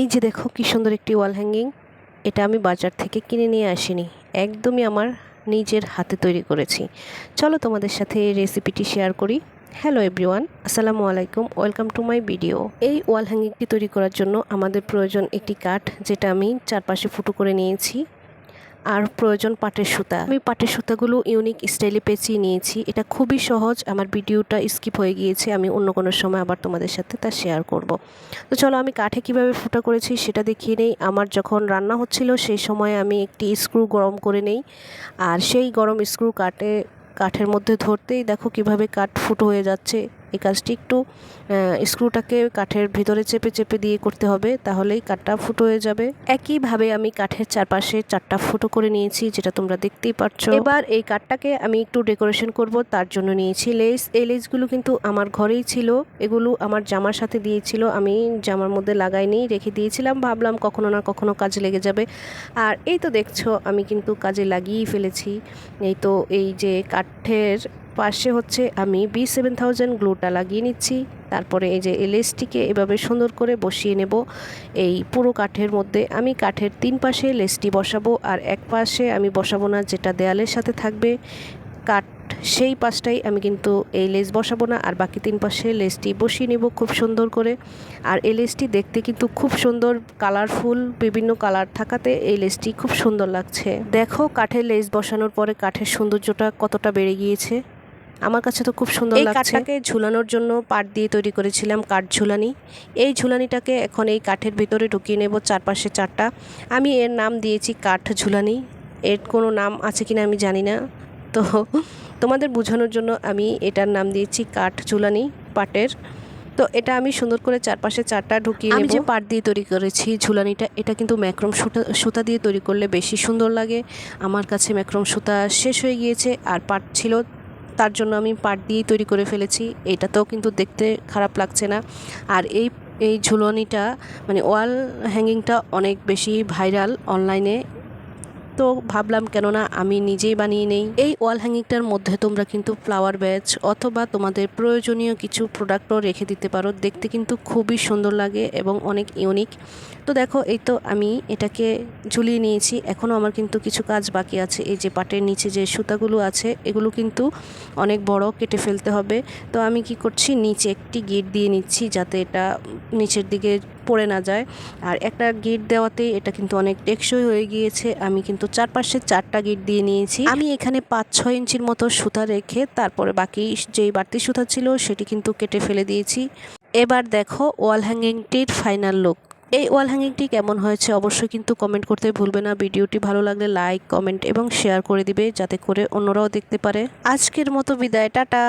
এই যে দেখো কি সুন্দর একটি ওয়াল হ্যাঙ্গিং এটা আমি বাজার থেকে কিনে নিয়ে আসিনি, একদমই আমার নিজের হাতে তৈরি করেছি। চলো তোমাদের সাথে এই রেসিপিটি শেয়ার করি। হ্যালো এভরিওয়ান আসসালামু আলাইকুম ওয়েলকাম টু মাই ভিডিও এই ওয়াল হ্যাঙ্গিংটি তৈরি করার জন্য আমাদের প্রয়োজন একটি কাঠ, যেটা আমি চারপাশে ফুটো করে নিয়েছি। আর প্রয়োজন পাটের সুতা। আমি পাটের সুতাগুলো ইউনিক স্টাইলে পেঁচিয়ে নিয়েছি। এটা খুবই সহজ। আমার ভিডিওটা স্কিপ হয়ে গিয়েছে। আমি অন্য কোনো সময় আবার তোমাদের সাথে তা শেয়ার করব। তো চলো আমি কাঠে কীভাবে ফুটা করেছি সেটা দেখিয়ে নেই। আমার যখন রান্না হচ্ছিল সেই সময় আমি একটি স্ক্রু গরম করে নেই। আর সেই গরম স্ক্রু কাটে কাঠের মধ্যে ধরতেই দেখো কীভাবে কাঠ ফুটো হয়ে যাচ্ছে। এই কাজটি একটু স্ক্রুটাকে কাঠের ভিতরে চেপে চেপে দিয়ে করতে হবে, তাহলেই কাঠটা ফুটো হয়ে যাবে। একইভাবে আমি কাঠের চারপাশে চারটা ফুটো করে নিয়েছি, যেটা তোমরা দেখতেই পাচ্ছ এবার এই কাঠটাকে আমি একটু ডেকোরেশন করব, তার জন্য নিয়েছি লেস। এই লেসগুলো কিন্তু আমার ঘরেই ছিল, এগুলো আমার জামার সাথে দিয়েছিল, আমি জামার মধ্যে লাগাইনি, রেখে দিয়েছিলাম, ভাবলাম কখনো না কখনো কাজে লেগে যাবে। আর এই তো দেখছ, আমি কিন্তু কাজে লাগিয়েই ফেলেছি। এই তো এই যে কাঠের পাশে হচ্ছে আমি বি সেভেন থাউজেন্ড গ্লুটা লাগিয়ে নিচ্ছি। তারপরে এই যে লেসটিকে এভাবে সুন্দর করে বসিয়ে নেব। এই পুরো কাঠের মধ্যে আমি কাঠের তিন পাশে লেসটি বসাবো আর এক পাশে আমি বসাবো না, যেটা দেয়ালের সাথে থাকবে। কাঠ সেই পাশটাই আমি কিন্তু এই লেস বসাবো না, আর বাকি তিন পাশে লেসটি বসিয়ে নেব খুব সুন্দর করে। আর এই লেসটি দেখতে কিন্তু খুব সুন্দর, কালারফুল, বিভিন্ন কালার থাকাতে এই লেসটি খুব সুন্দর লাগছে। দেখো কাঠের লেস বসানোর পরে কাঠের সৌন্দর্যটা কতটা বেড়ে গিয়েছে। আমার কাছে তো খুব সুন্দর লাগছে। কাঠটাকে ঝুলানোর জন্য পাট দিয়ে তৈরি করেছিলাম কাঠ ঝুলানি। এই ঝুলানিটাকে এখন এই কাঠের ভিতরে ঢুকিয়ে নেব চারপাশে চারটা। আমি এর নাম দিয়েছি কাঠ ঝুলানি। এর কোনো নাম আছে কিনা আমি জানি না। তো তোমাদের বোঝানোর জন্য আমি এটার নাম দিয়েছি কাঠ ঝুলানি পাটের। তো এটা আমি সুন্দর করে চারপাশে চারটা ঢুকিয়ে আমি যে পাট দিয়ে তৈরি করেছি ঝুলানিটা এটা কিন্তু ম্যাক্রম সুতা সুতা দিয়ে তৈরি করলে বেশি সুন্দর লাগে। আমার কাছে ম্যাক্রম সুতা শেষ হয়ে গিয়েছে আর পাট ছিল তার জন্য আমি পাট দিয়েই তৈরি করে ফেলেছি। এটাতেও কিন্তু দেখতে খারাপ লাগছে না। আর এই এই ঝুলনিটা মানে ওয়াল হ্যাঙ্গিংটা অনেক বেশি ভাইরাল অনলাইনে তো ভাবলাম, কেননা আমি নিজেই বানিয়ে নেই। এই ওয়াল হ্যাঙ্গিংটার মধ্যে তোমরা কিন্তু ফ্লাওয়ার ব্যাচ অথবা তোমাদের প্রয়োজনীয় কিছু প্রোডাক্টও রেখে দিতে পারো। দেখতে কিন্তু খুবই সুন্দর লাগে এবং অনেক ইউনিক। তো দেখো, এই তো আমি এটাকে ঝুলিয়ে নিয়েছি। এখনও আমার কিন্তু কিছু কাজ বাকি আছে। এই যে পাটের নিচে যে সুতাগুলো আছে, এগুলো কিন্তু অনেক বড় কেটে ফেলতে হবে। তো আমি কি করছি, নিচে একটি গিট দিয়ে নিচ্ছি যাতে এটা নিচের দিকে পড়ে না যায়। আর একটা গিট দেওয়াতে এটা কিন্তু অনেক টেকসই হয়ে গিয়েছে। আমি কিন্তু চারপাশে চারটা গিট দিয়ে নিয়েছি। আমি এখানে পাঁচ ছয় ইঞ্চির মতো সুতা রেখে তারপরে বাকি যেই বাড়তি সুতা ছিল সেটি কিন্তু কেটে ফেলে দিয়েছি। এবার দেখো ওয়াল হ্যাঙ্গিংটির ফাইনাল লুক এই ওয়াল হ্যাঙ্গিংটি কেমন হয়েছে অবশ্যই কিন্তু কমেন্ট করতে ভুলবে না। ভিডিওটি ভালো লাগলে লাইক কমেন্ট এবং শেয়ার করে দিবে যাতে করে অন্যরাও দেখতে পারে। আজকের মতো বিদায়, টাটা!